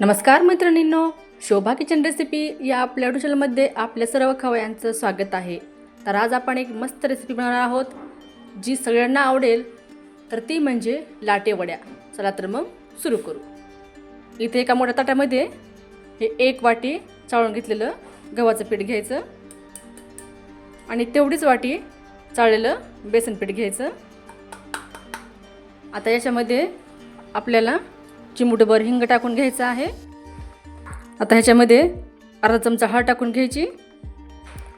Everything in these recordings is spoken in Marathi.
नमस्कार मैत्रिणींनो शोभा किचन रेसिपी या आपल्या मध्ये आपल्या सर्व खवयांचं स्वागत आहे. तर आज आपण एक मस्त रेसिपी बनवणार आहोत जी सगळ्यांना आवडेल तर ती म्हणजे लाटे वड्या. चला तर मग सुरू करू. इथे एका मोठ्या ताटामध्ये हे एक वाटी चाळून घेतलेलं गव्हाचं पीठ घ्यायचं आणि तेवढीच वाटी चाळलेलं बेसन पीठ घ्यायचं. आता याच्यामध्ये आपल्याला चिमुटभर हिंग टाकून घ्यायचं आहे. आता ह्याच्यामध्ये अर्धा चमचा हळद टाकून घ्यायची.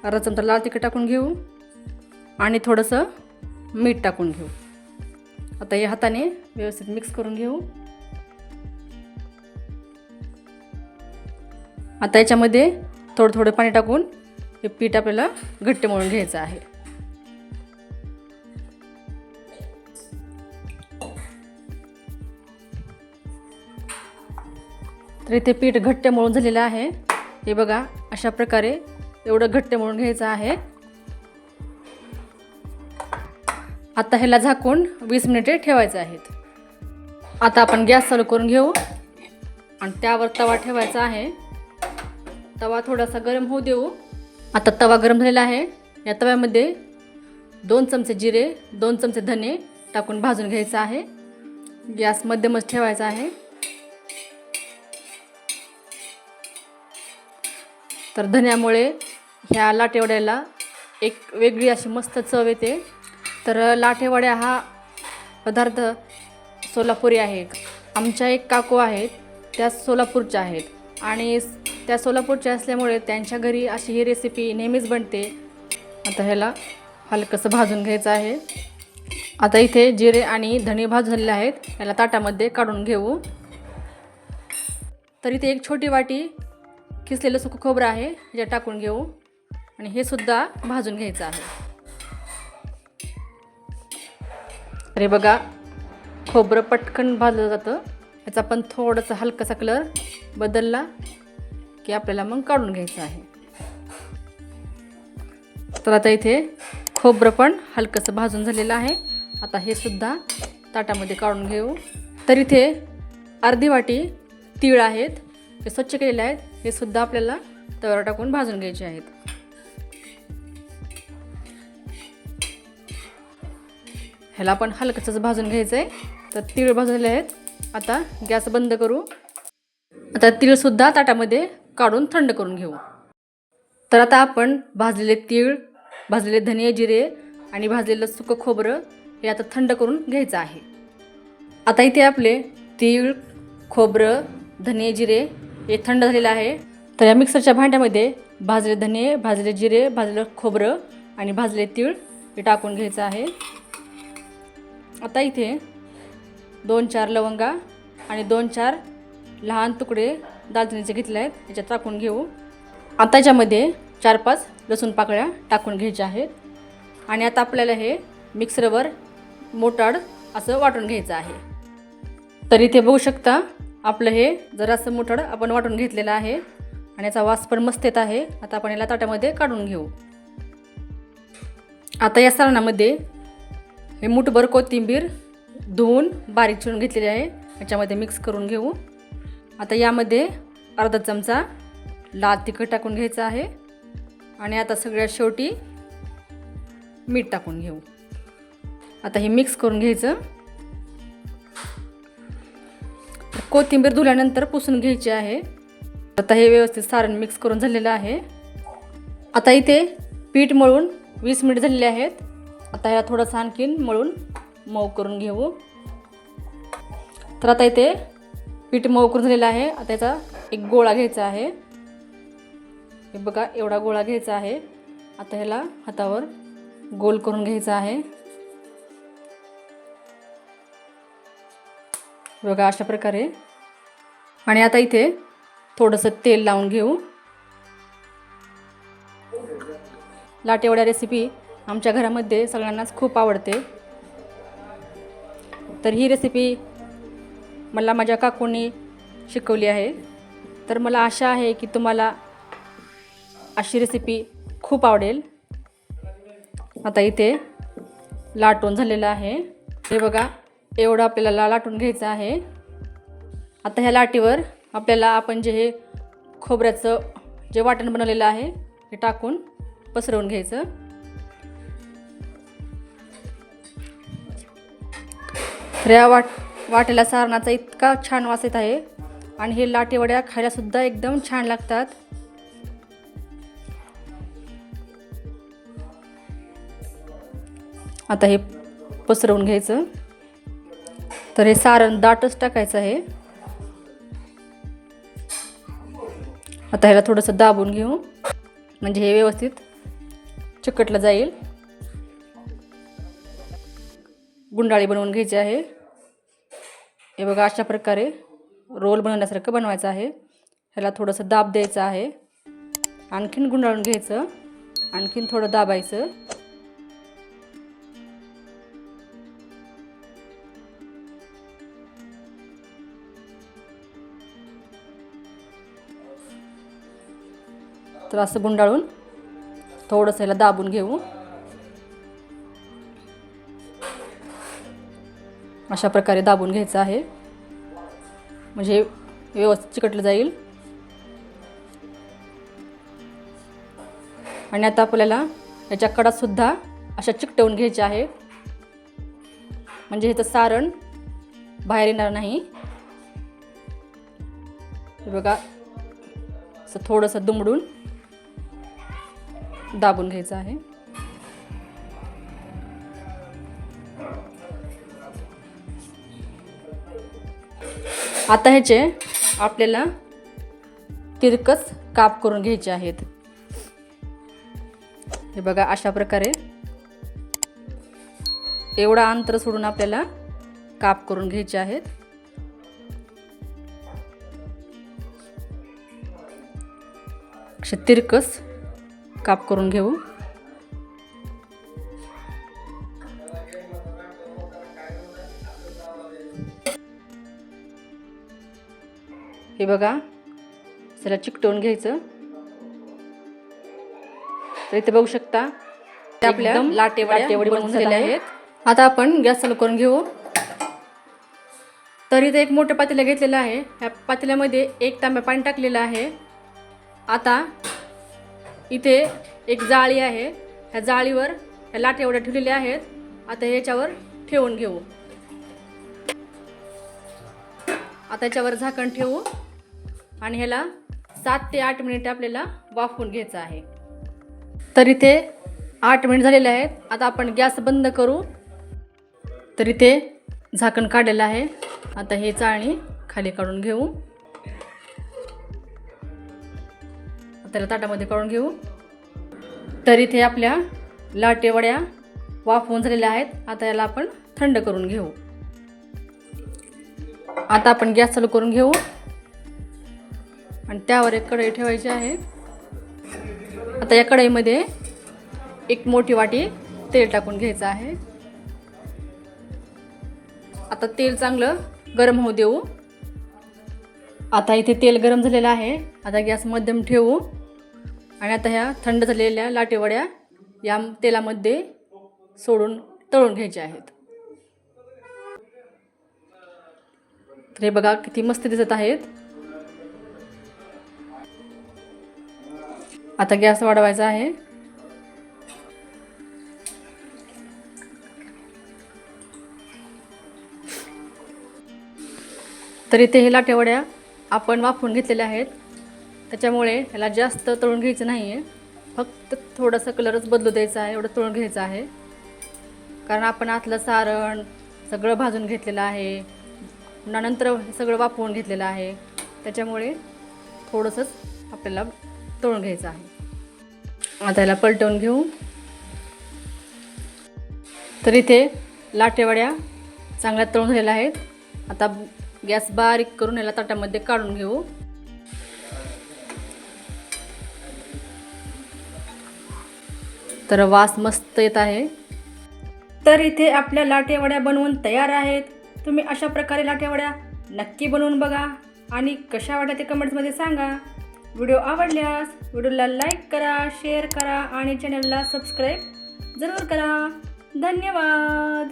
अर्धा चमचा लाल तिखट टाकून घेऊ. आणि थोडंसं मीठ टाकून घेऊ. आता हे हाताने व्यवस्थित मिक्स करून घेऊ. आता याच्यामध्ये थोडं थोडं पाणी टाकून हे पीठ आपल्याला घट्ट मळून घ्यायचं आहे. तर इथे पीठ घट्ट मळून झालेलं आहे. हे बघा अशा प्रकारे एवढं घट्ट मळून घ्यायचं आहे. आता ह्याला झाकून वीस मिनिटे ठेवायचे आहेत. आता आपण गॅस चालू करून घेऊ. आणि त्यावर तवा ठेवायचा आहे. तवा थोडासा गरम होऊ देऊ. आता तवा गरम झालेला आहे. या तव्यामध्ये दोन चमचे जिरे दोन चमचे धने टाकून भाजून घ्यायचं आहे. गॅस मध्यमच ठेवायचा आहे. तर धन्यामुळे ह्या लाटेवड्याला एक वेगळी अशी मस्त चव येते. तर लाटेवड्या हा पदार्थ सोलापुरी आहे आमच्या एक काकू आहेत त्या सोलापूरच्या आहेत. आणि त्या सोलापूरच्या असल्यामुळे त्यांच्या घरी अशी ही रेसिपी नेहमीच बनते. आता ह्याला हलकंसं भाजून घ्यायचं आहे. आता इथे जिरे आणि धणे भाजलेले आहेत. याला ताटामध्ये काढून घेऊ. तर इथे एक छोटी वाटी किसलेलं सुकं खोबरं आहे जे टाकून घेऊ. आणि हे सुद्धा भाजून घ्यायचं आहे. अरे बघा खोबरं पटकन भाजलं जातं. याचा पण थोडंसं हलकासा कलर बदलला की आपल्याला मग काढून घ्यायचं आहे. तर आता इथे खोबरं पण हलकंसं भाजून झालेलं आहे. आता हे सुद्धा ताटामध्ये काढून घेऊ. तर इथे अर्धी वाटी तीळ आहेत. हे स्वच्छ केलेले आहेत. हे सुद्धा आपल्याला तव्यावर टाकून भाजून घ्यायचे आहेत. ह्याला आपण हलकंच भाजून घ्यायचं आहे तर तीळ भाजलेले आहेत. आता गॅस बंद करू. आता तीळसुद्धा ताटामध्ये काढून थंड करून घेऊ. तर आता आपण भाजलेले तीळ भाजलेले धने जिरे आणि भाजलेलं सुकं खोबरं हे आता थंड करून घ्यायचं आहे. आता इथे आपले तीळ खोबरं धने जिरे हे थंड झालेलं आहे. तर या मिक्सरच्या भांड्यामध्ये भाजले धने भाजले जिरे भाजलं खोबरं आणि भाजले तीळ हे टाकून घ्यायचं आहे. आता इथे दोन चार लवंगा आणि दोन चार लहान तुकडे दालचिनीचे घेतले आहेत. याच्यात टाकून घेऊ. आता याच्यामध्ये चार पाच लसूण पाकळ्या टाकून घ्यायच्या आहेत. आणि आता आपल्याला हे मिक्सरवर मोटाड असं वाटून घ्यायचं आहे. तर इथे बघू शकता आपलं हे जरासं मुठड आपण वाटून घेतलेलं आहे आणि याचा वास पण मस्त येत आहे. आता आपण याला ताटामध्ये काढून घेऊ. आता या सारणामध्ये हे मुठभर कोथिंबीर धुवून बारीक चिरून घेतलेली आहे. याच्यामध्ये मिक्स करून घेऊ. आता यामध्ये अर्धा चमचा लाल तिखट टाकून घ्यायचं आहे. आणि आता सगळ्यात शेवटी मीठ टाकून घेऊ. आता हे मिक्स करून घ्यायचं. कोथिंबीर धुल्यानंतर पुसून घ्यायची आहे. आता हे व्यवस्थित सारण मिक्स करून झालेलं आहे. आता इथे पीठ मळून वीस मिनिट झालेले आहेत. आता ह्याला थोडंसं आणखीन मळून मऊ करून घेऊ. तर आता इथे पीठ मऊ करून झालेलं आहे. आता याचा एक गोळा घ्यायचा आहे. हे बघा एवढा गोळा घ्यायचा आहे. आता ह्याला हातावर गोल करून घ्यायचा आहे. बघा अशा प्रकारे आणि आता इथे थोडंसं तेल लावून घेऊ. लाटेवड्या रेसिपी आमच्या घरामध्ये सगळ्यांनाच खूप आवडते. तर ही रेसिपी मला माझ्या काकूंनी शिकवली आहे. तर मला आशा आहे की तुम्हाला अशी रेसिपी खूप आवडेल. आता इथे लाटून झालेलं आहे. हे बघा एवढं आपल्याला लाटून घ्यायचं आहे. आता ह्या लाटीवर आपल्याला आपण जे हे खोबऱ्याचं जे वाटण बनवलेलं आहे हे टाकून पसरवून घ्यायचं. तर या वाट वाटेला सारणाचा इतका छान वास येत आहे आणि हे लाटेवड्या खायलासुद्धा एकदम छान लागतात. आता हे पसरवून घ्यायचं. तर हे सारण दाटच टाकायचं आहे. आता ह्याला थोडंसं दाबून घेऊ. म्हणजे हे व्यवस्थित चिकटलं जाईल. गुंडाळी बनवून घ्यायची आहे. हे बघा अशा प्रकारे रोल बनवण्यासारखं बनवायचं आहे. ह्याला थोडंसं दाब द्यायचं आहे. आणखीन गुंडाळून घ्यायचं. आणखीन थोडं दाबायचं. तर असं गुंडाळून थोडंसं याला दाबून घेऊ. अशा प्रकारे दाबून घ्यायचं आहे. म्हणजे व्यवस्थित चिकटलं जाईल. आणि आता आपल्याला याच्या कडातसुद्धा अशा चिकटवून घ्यायच्या आहे. म्हणजे ह्याचं सारण बाहेर येणार नाही. हे बघा असं थोडंसं दुमडून दाबून घ्यायचं आहे. आता ह्याचे आपल्याला तिरकस काप करून घ्यायचे आहेत. हे बघा अशा प्रकारे एवढा अंतर सोडून आपल्याला काप करून घ्यायचे आहेत. तिरकस काप करून घेऊ. हे बघा त्याला चिकटवून घ्यायचं. तर इथे बघू शकता ते आपल्या लाटेवडी बनवून झालेल्या आहेत. आता आपण गॅस चालू करून घेऊ. तर इथे एक मोठं पातेलं घेतलेलं आहे. ह्या पातेल्यामध्ये एक तांब्या पाणी टाकलेलं आहे. आता इथे एक जाळी आहे. ह्या जाळीवर ह्या लाट एवढ्या ठेवलेल्या आहेत. आता ह्याच्यावर ठेवून घेऊ. आता याच्यावर झाकण ठेवू आणि ह्याला सात ते आठ मिनिट आपल्याला वाफवून घ्यायचं आहे. तर इथे आठ मिनिट झालेले आहेत. आता आपण गॅस बंद करू. तर इथे झाकण काढलेलं आहे. आता हे चाळणी खाली काढून घेऊ. त्याला ताटामध्ये काढून घेऊ. तर इथे आपल्या लाटेवड्या वाफवून झालेल्या आहेत. आता याला आपण थंड करून घेऊ. आता आपण गॅस चालू करून घेऊ. आणि त्यावर एक कढई ठेवायची आहे. आता या कढईमध्ये एक मोठी वाटी तेल टाकून घ्यायचं आहे. आता तेल चांगलं गरम होऊ देऊ. आता इथे तेल गरम झालेलं आहे. आता गॅस मध्यम ठेवू. आणि आता ह्या थंड झालेल्या लाटेवड्या या तेलामध्ये सोडून तळून घ्यायच्या आहेत. तर हे बघा किती मस्त दिसत आहेत. आता गॅस वाढवायचा आहे. तर इथे हे लाटेवड्या आपण वाफवून घेतलेल्या आहेत. त्याच्यामुळे ह्याला जास्त तळून घ्यायचं नाही आहे फक्त थोडासा कलरच बदलू द्यायचा आहे एवढं तळून घ्यायचं आहे. कारण आपण आतलं सारण सगळं भाजून घेतलेलं आहे. पुन्हा नंतर सगळं वाफवून घेतलेलं आहे. त्याच्यामुळे थोडंसंच आपल्याला तळून घ्यायचं आहे. आता ह्याला पलटवून घेऊ. तर इथे लाटेवड्या चांगल्या तळून झालेल्या आहेत. आता गॅस बारीक करून याला ताटामध्ये काढून घेऊ. तर वास मस्त येत आहे. तर इथे आपल्या लाटेवड्या बनवून तयार आहेत. तुम्ही अशा प्रकारे लाटेवड्या नक्की बनवून बघा आणि कशा वाटल्या ते कमेंट्समध्ये सांगा. व्हिडिओ आवडल्यास व्हिडिओला लाईक करा शेअर करा आणि चॅनलला सबस्क्राईब जरूर करा. धन्यवाद!